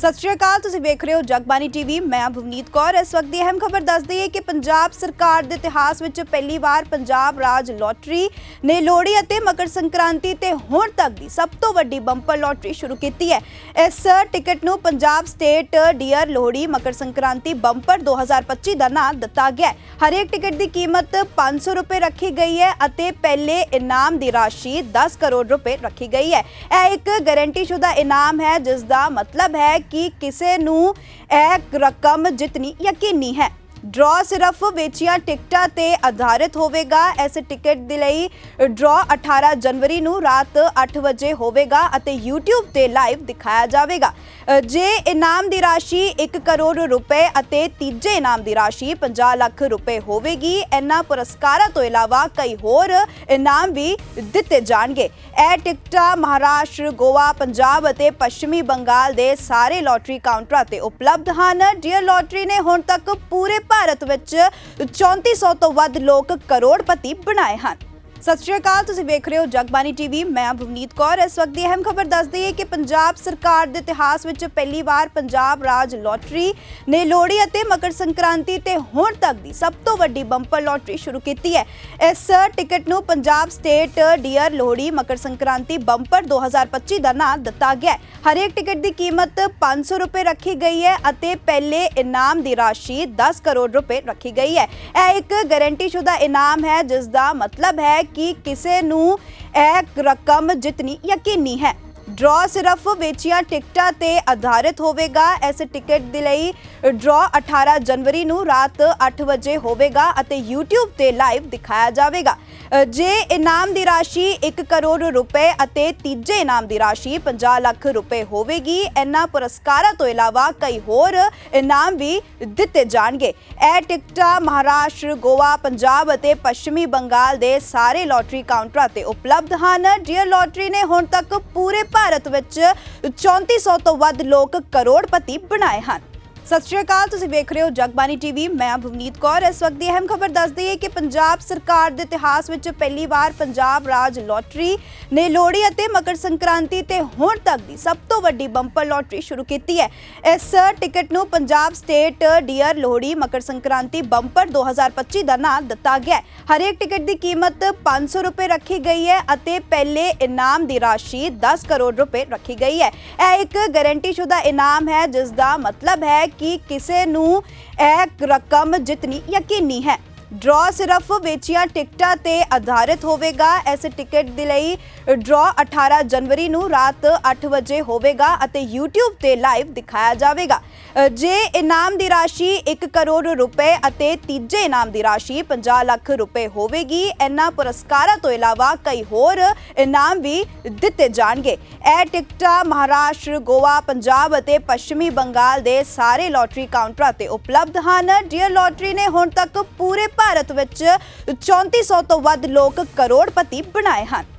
ਸਤਿ ਸ਼੍ਰੀ ਅਕਾਲ, ਤੁਸੀਂ ਵੇਖ ਰਹੇ ਹੋ ਜਗਬਾਨੀ ਟੀਵੀ। ਮੈਂ ਭਵਨੀਤ ਕੌਰ। ਇਸ ਵਕਤ ਦੀ ਅਹਿਮ ਖਬਰ ਦੱਸ ਦਈਏ ਕਿ ਪੰਜਾਬ ਸਰਕਾਰ ਦੇ ਇਤਿਹਾਸ ਵਿੱਚ ਪਹਿਲੀ ਵਾਰ ਪੰਜਾਬ ਰਾਜ ਲੋਟਰੀ ਨੇ ਲੋਹੜੀ ਅਤੇ ਮਕਰ ਸੰਕ੍ਰਾਂਤੀ ਤੇ ਹੁਣ ਤੱਕ ਦੀ ਸਭ ਤੋਂ ਵੱਡੀ ਬੰਪਰ ਲੋਟਰੀ ਸ਼ੁਰੂ ਕੀਤੀ ਹੈ। ਇਸ ਟਿਕਟ ਨੂੰ Punjab state dear Lohri Makar Sankranti bumper 2025 ਦਾ ਨਾਮ ਦਿੱਤਾ ਗਿਆ ਹੈ। ਹਰੇਕ ਟਿਕਟ ਦੀ ਕੀਮਤ 500 ਰੁਪਏ ਰੱਖੀ ਗਈ ਹੈ ਅਤੇ ਪਹਿਲੇ ਇਨਾਮ ਦੀ ਰਾਸ਼ੀ 10 ਕਰੋੜ ਰੁਪਏ ਰੱਖੀ ਗਈ ਹੈ। ਇਹ ਇੱਕ ਗਾਰੰਟੀਸ਼ੁਦਾ ਇਨਾਮ ਹੈ, ਜਿਸ ਦਾ ਮਤਲਬ ਹੈ ਕਿ ਕਿਸੇ ਨੂੰ ਇਹ ਰਕਮ ਜਿੱਤਣੀ ਯਕੀਨੀ ਹੈ। ਡਰਾ ਸਿਰਫ ਵੇਚੀਆਂ ਟਿਕਟਾਂ ਤੇ ਆਧਾਰਿਤ ਹੋਵੇਗਾ। ਇਸ ਟਿਕਟ ਦੇ ਲਈ ਡਰਾ 18 ਜਨਵਰੀ ਨੂੰ ਰਾਤ 8 ਵਜੇ ਹੋਵੇਗਾ ਅਤੇ YouTube ਤੇ ਲਾਈਵ ਦਿਖਾਇਆ ਜਾਵੇਗਾ। ਜੇ ਇਨਾਮ ਦੀ ਰਾਸ਼ੀ 1 ਕਰੋੜ ਰੁਪਏ ਅਤੇ ਤੀਜੇ ਇਨਾਮ ਦੀ ਰਾਸ਼ੀ 50 ਲੱਖ ਰੁਪਏ ਹੋਵੇਗੀ, ਇਹਨਾਂ ਪੁਰਸਕਾਰਾਂ ਤੋਂ ਇਲਾਵਾ ਕਈ ਹੋਰ ਇਨਾਮ ਵੀ ਦਿੱਤੇ ਜਾਣਗੇ। ਇਹ ਟਿਕਟਾਂ ਮਹਾਰਾਸ਼ਟਰ, ਗੋਆ, ਪੰਜਾਬ ਅਤੇ ਪੱਛਮੀ ਬੰਗਾਲ ਦੇ ਸਾਰੇ ਲੋਟਰੀ ਕਾਊਂਟਰਾਂ ਤੇ ਉਪਲਬਧ ਹਨ। ਡੀਅਰ ਲੋਟਰੀ ਨੇ ਹੁਣ ਤੱਕ ਪੂਰੇ ਭਾਰਤ ਵਿੱਚ 3400 ਤੋਂ ਵੱਧ ਲੋਕ ਕਰੋੜਪਤੀ ਬਣਾਏ ਹਨ। ਸਤਿ ਸ਼੍ਰੀ ਅਕਾਲ, ਤੁਸੀਂ ਵੇਖ ਰਹੇ ਹੋ ਜਗਬਾਨੀ ਟੀਵੀ, ਮੈਂ ਭਵਨੀਤ ਕੌਰ। ਇਸ ਵਕਤ ਦੀ ਅਹਿਮ ਖਬਰ ਦੱਸ ਦਈਏ ਕਿ ਪੰਜਾਬ ਸਰਕਾਰ ਦੇ ਇਤਿਹਾਸ ਵਿੱਚ ਪਹਿਲੀ ਵਾਰ ਪੰਜਾਬ ਰਾਜ ਲੋਟਰੀ ਨੇ ਲੋਹੜੀ ਅਤੇ ਮਕਰ ਸੰਕ੍ਰਾਂਤੀ ਤੇ ਹੁਣ ਤੱਕ ਦੀ ਸਭ ਤੋਂ ਵੱਡੀ ਬੰਪਰ ਲੋਟਰੀ ਸ਼ੁਰੂ ਕੀਤੀ ਹੈ। ਇਸ ਟਿਕਟ ਨੂੰ Punjab state dear Lohri Makar Sankranti bumper 2025 ਦਾ ਨਾਮ ਦਿੱਤਾ ਗਿਆ ਹੈ। ਹਰੇਕ ਟਿਕਟ ਦੀ ਕੀਮਤ 500 ਰੁਪਏ ਰੱਖੀ ਗਈ ਹੈ ਅਤੇ ਪਹਿਲੇ ਇਨਾਮ ਦੀ ਰਾਸ਼ੀ 10 ਕਰੋੜ ਰੁਪਏ ਰੱਖੀ ਗਈ ਹੈ। ਇਹ ਇੱਕ ਗਾਰੰਟੀਸ਼ੁਦਾ ਇਨਾਮ ਹੈ, ਜਿਸ ਦਾ ਮਤਲਬ ਹੈ ਕਿ ਕਿਸੇ ਨੂੰ ਇਹ ਰਕਮ ਜਿੱਤਣੀ ਯਕੀਨੀ ਹੈ। ਡਰਾ ਸਿਰਫ ਵੇਚੀਆਂ ਟਿਕਟਾਂ ਤੇ ਆਧਾਰਿਤ ਹੋਵੇਗਾ। ਇਸ ਟਿਕਟ ਦੇ ਲਈ ਡਰਾ 18 ਜਨਵਰੀ ਨੂੰ ਰਾਤ 8 ਵਜੇ ਹੋਵੇਗਾ ਅਤੇ YouTube ਤੇ ਲਾਈਵ ਦਿਖਾਇਆ ਜਾਵੇਗਾ। ਜੇ ਇਨਾਮ ਦੀ ਰਾਸ਼ੀ 1 ਕਰੋੜ ਰੁਪਏ ਅਤੇ ਤੀਜੇ ਇਨਾਮ ਦੀ ਰਾਸ਼ੀ 50 ਲੱਖ ਰੁਪਏ ਹੋਵੇਗੀ, ਇਹਨਾਂ ਪੁਰਸਕਾਰਾਂ ਤੋਂ ਇਲਾਵਾ ਕਈ ਹੋਰ ਇਨਾਮ ਵੀ ਦਿੱਤੇ ਜਾਣਗੇ। ਇਹ ਟਿਕਟਾਂ ਮਹਾਰਾਸ਼ਟਰ, ਗੋਆ, ਪੰਜਾਬ ਅਤੇ ਪੱਛਮੀ ਬੰਗਾਲ ਦੇ ਸਾਰੇ ਲੋਟਰੀ ਕਾਊਂਟਰਾਂ ਤੇ ਉਪਲਬਧ ਹਨ। ਡੀਅਰ ਲੋਟਰੀ ਨੇ ਹੁਣ ਤੱਕ ਪੂਰੇ ਭਾਰਤ ਵਿੱਚ 3400 ਤੋਂ ਵੱਧ ਲੋਕ ਕਰੋੜਪਤੀ ਬਣਾਏ ਹਨ। ਸਤਿ ਸ਼੍ਰੀ ਅਕਾਲ, ਤੁਸੀਂ ਵੇਖ ਰਹੇ ਹੋ ਜਗਬਾਨੀ ਟੀਵੀ। ਮੈਂ ਭਵਨੀਤ ਕੌਰ। ਇਸ ਵਕਤ ਦੀ ਅਹਿਮ ਖਬਰ ਦੱਸ ਦਈਏ ਕਿ ਪੰਜਾਬ ਸਰਕਾਰ ਦੇ ਇਤਿਹਾਸ ਵਿੱਚ ਪਹਿਲੀ ਵਾਰ ਪੰਜਾਬ ਰਾਜ ਲੋਟਰੀ ਨੇ ਲੋਹੜੀ ਅਤੇ ਮਕਰ ਸੰਕ੍ਰਾਂਤੀ ਤੇ ਹੁਣ ਤੱਕ ਦੀ ਸਭ ਤੋਂ ਵੱਡੀ ਬੰਪਰ ਲੋਟਰੀ ਸ਼ੁਰੂ ਕੀਤੀ ਹੈ। ਇਸ ਟਿਕਟ ਨੂੰ Punjab state dear Lohri Makar Sankranti bumper 2025 ਦਾ ਨਾਮ ਦਿੱਤਾ ਗਿਆ ਹੈ। ਹਰੇਕ ਟਿਕਟ ਦੀ ਕੀਮਤ 500 ਰੁਪਏ ਰੱਖੀ ਗਈ ਹੈ ਅਤੇ ਪਹਿਲੇ ਇਨਾਮ ਦੀ ਰਾਸ਼ੀ 10 ਕਰੋੜ ਰੁਪਏ ਰੱਖੀ ਗਈ ਹੈ। ਇਹ ਇੱਕ ਗਾਰੰਟੀਸ਼ੁਦਾ ਇਨਾਮ ਹੈ, ਜਿਸ ਦਾ ਮਤਲਬ ਹੈ ਕਿ ਕਿਸੇ ਨੂੰ ਇਹ ਰਕਮ ਜਿੱਤਣੀ ਯਕੀਨੀ ਹੈ। ਡਰਾ ਸਿਰਫ ਵੇਚੀਆਂ ਟਿਕਟਾਂ ਤੇ ਆਧਾਰਿਤ ਹੋਵੇਗਾ। ਇਸ ਟਿਕਟ ਦੇ ਲਈ ਡਰਾ 18 ਜਨਵਰੀ ਨੂੰ ਰਾਤ 8 ਵਜੇ ਹੋਵੇਗਾ ਅਤੇ YouTube ਤੇ ਲਾਈਵ ਦਿਖਾਇਆ ਜਾਵੇਗਾ। ਜੇ ਇਨਾਮ ਦੀ ਰਾਸ਼ੀ 1 ਕਰੋੜ ਰੁਪਏ ਅਤੇ ਤੀਜੇ ਇਨਾਮ ਦੀ ਰਾਸ਼ੀ 50 ਲੱਖ ਰੁਪਏ ਹੋਵੇਗੀ, ਇਹਨਾਂ ਪੁਰਸਕਾਰਾਂ ਤੋਂ ਇਲਾਵਾ ਕਈ ਹੋਰ ਇਨਾਮ ਵੀ ਦਿੱਤੇ ਜਾਣਗੇ। ਇਹ ਟਿਕਟਾਂ ਮਹਾਰਾਸ਼ਟਰ, ਗੋਆ, ਪੰਜਾਬ ਅਤੇ ਪੱਛਮੀ ਬੰਗਾਲ ਦੇ ਸਾਰੇ ਲੋਟਰੀ ਕਾਊਂਟਰਾਂ ਤੇ ਉਪਲਬਧ ਹਨ। ਡੀਅਰ ਲੋਟਰੀ ਨੇ ਹੁਣ ਤੱਕ ਪੂਰੇ ਭਾਰਤ ਵਿੱਚ 3400 ਤੋਂ ਵੱਧ ਲੋਕ ਕਰੋੜਪਤੀ ਬਣਾਏ ਹਨ।